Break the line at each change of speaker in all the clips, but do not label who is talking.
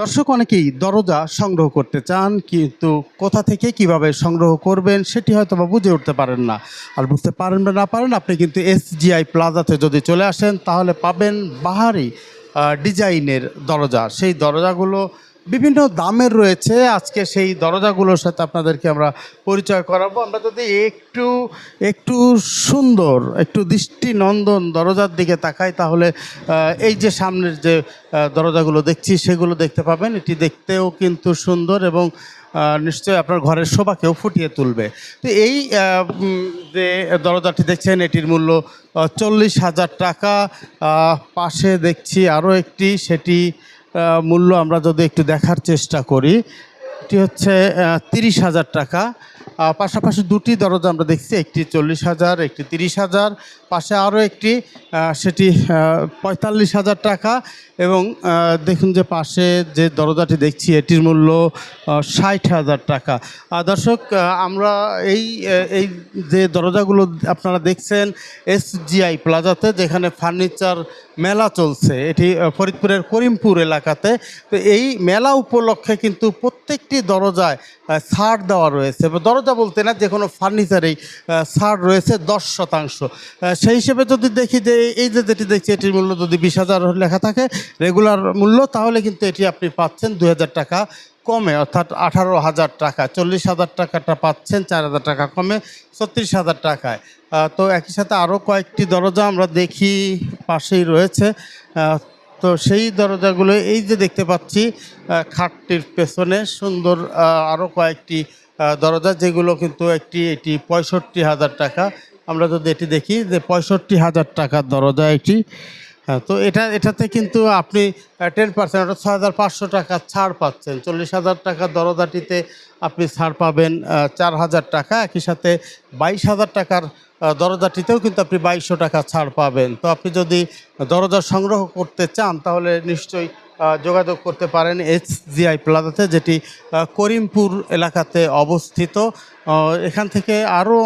দর্শক অনেকেই দরজা সংগ্রহ করতে চান, কিন্তু কোথা থেকে কীভাবে সংগ্রহ করবেন সেটি হয়তো বা বুঝে উঠতে পারেন না। আর বুঝতে পারেন বা না পারেন, আপনি কিন্তু এসজিআই প্লাজাতে যদি চলে আসেন, তাহলে পাবেন বাহারি ডিজাইনের দরজা। সেই দরজাগুলো বিভিন্ন দামের রয়েছে। আজকে সেই দরজাগুলোর সাথে আপনাদেরকে আমরা পরিচয় করাবো। আমরা যদি একটু একটু সুন্দর, একটু দৃষ্টিনন্দন দরজার দিকে তাকাই, তাহলে এই যে সামনের যে দরজাগুলো দেখছি, সেগুলো দেখতে পাবেন। এটি দেখতেও কিন্তু সুন্দর এবং নিশ্চয়ই আপনার ঘরের শোভাকেও ফুটিয়ে তুলবে। তো এই যে দরজাটি দেখছেন, এটির মূল্য চল্লিশ হাজার টাকা। পাশে দেখছি আরও একটি, সেটি মূল্য আমরা যদি একটু দেখার চেষ্টা করি এটি হচ্ছে তিরিশ হাজার টাকা। পাশাপাশি দুটি দরজা আমরা দেখছি, একটি চল্লিশ হাজার, একটি তিরিশ হাজার, পাশে আরও একটি সেটি পঁয়তাল্লিশ হাজার টাকা এবং দেখুন যে পাশে যে দরজাটি দেখছি, এটির মূল্য ষাট হাজার টাকা। দর্শক আমরা এই এই যে দরজাগুলো আপনারা দেখছেন, এস এসজিআই প্লাজাতে, যেখানে ফার্নিচার মেলা চলছে, এটি ফরিদপুরের করিমপুর এলাকাতে, তো এই মেলা উপলক্ষে কিন্তু প্রত্যেকটি দরজায় ছাড় দেওয়া রয়েছে। বা দরজা বলতে না, যে কোনো ফার্নিচারেই ছাড় রয়েছে দশ শতাংশ। সেই হিসেবে যদি দেখি যে এই- যে যেটি দেখছি, এটির মূল্য যদি বিশ হাজার লেখা থাকে রেগুলার মূল্য, তাহলে কিন্তু এটি আপনি পাচ্ছেন দু হাজার টাকা কমে, অর্থাৎ আঠারো হাজার টাকা। চল্লিশ হাজার টাকাটা পাচ্ছেন, চার হাজার টাকা কমে, ছত্রিশ হাজার টাকায়। তো একই সাথে আরও কয়েকটি দরজা আমরা দেখি, পাশেই রয়েছে। তো সেই দরজাগুলো, এই যে দেখতে পাচ্ছি খাটটির পেছনে সুন্দর আরও কয়েকটি দরজা যেগুলো কিন্তু একটি, এটি পঁয়ষট্টি হাজার টাকা। আমরা যদি এটি দেখি যে পঁয়ষট্টি হাজার টাকার দরজা একটি হ্যাঁ তো এটা, এটাতে কিন্তু আপনি টেন পার্সেন্ট অর্থাৎ ছয় হাজার পাঁচশো টাকা ছাড় পাচ্ছেন। চল্লিশ হাজার টাকার দরজাটিতে আপনি ছাড় পাবেন চার হাজার টাকা। একই সাথে বাইশ হাজার টাকার দরজাটিতেও কিন্তু আপনি বাইশশো টাকা ছাড় পাবেন। তো আপনি যদি দরজা সংগ্রহ করতে চান, তাহলে নিশ্চয়ই যোগাযোগ করতে পারেন এস জিআই প্লাজাতে, যেটি করিমপুর এলাকাতে অবস্থিত। এখান থেকে আরও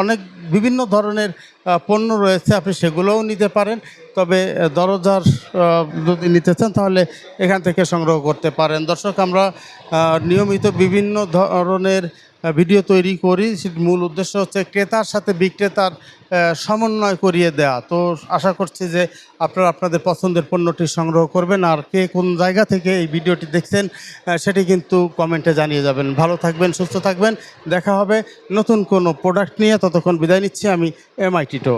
অনেক বিভিন্ন ধরনের পণ্য রয়েছে, আপনি সেগুলোও নিতে পারেন। তবে দরজার যদি নিতে চান, তাহলে এখান থেকে সংগ্রহ করতে পারেন। দর্শক, আমরা নিয়মিত বিভিন্ন ধরনের ভিডিও তৈরি করি। মূল উদ্দেশ্য হচ্ছে ক্রেতার সাথে বিক্রেতার সমন্বয় করিয়ে দেয়া। তো আশা করছি যে আপনারা আপনাদের পছন্দের পণ্যটি সংগ্রহ করবেন। আর কে কোন জায়গা থেকে এই ভিডিওটি দেখছেন সেটি কিন্তু কমেন্টে জানিয়ে যাবেন। ভালো থাকবেন, সুস্থ থাকবেন। দেখা হবে নতুন কোনো প্রোডাক্ট নিয়ে। ততক্ষণ বিদায় নিচ্ছি। আমি এমআইটিটো